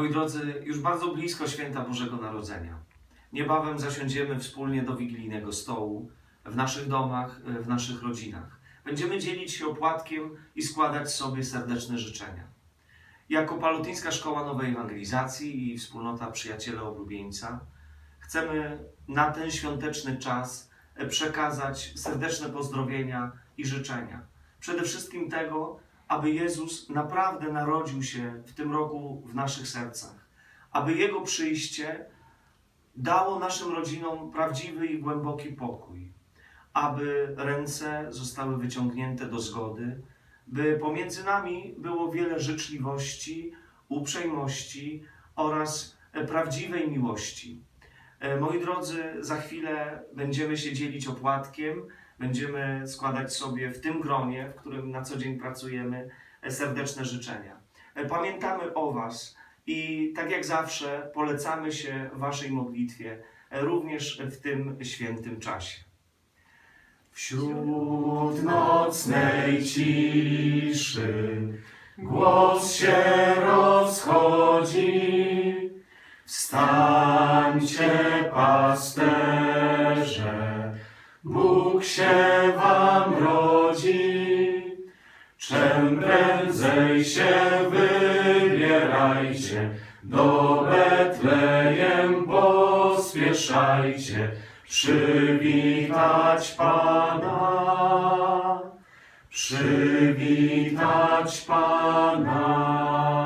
Moi drodzy, już bardzo blisko święta Bożego Narodzenia. Niebawem zasiądziemy wspólnie do wigilijnego stołu w naszych domach, w naszych rodzinach. Będziemy dzielić się opłatkiem i składać sobie serdeczne życzenia. Jako Palutyńska Szkoła Nowej Ewangelizacji i Wspólnota Przyjaciele Oblubieńca chcemy na ten świąteczny czas przekazać serdeczne pozdrowienia i życzenia. Przede wszystkim tego, aby Jezus naprawdę narodził się w tym roku w naszych sercach, aby Jego przyjście dało naszym rodzinom prawdziwy i głęboki pokój, aby ręce zostały wyciągnięte do zgody, by pomiędzy nami było wiele życzliwości, uprzejmości oraz e, prawdziwej miłości. E, Moi drodzy, za chwilę będziemy się dzielić opłatkiem, będziemy składać sobie w tym gronie, w którym na co dzień pracujemy, e, serdeczne życzenia. E, Pamiętamy o Was i tak jak zawsze polecamy się Waszej modlitwie, e, również w tym świętym czasie. Wśród nocnej ciszy głos się rozchodzi. Wstańcie, pasterze, Bóg się wam rodzi. Czym prędzej się wybierajcie, do Betlejem pospieszajcie, przywitać Pana, przywitać Pana.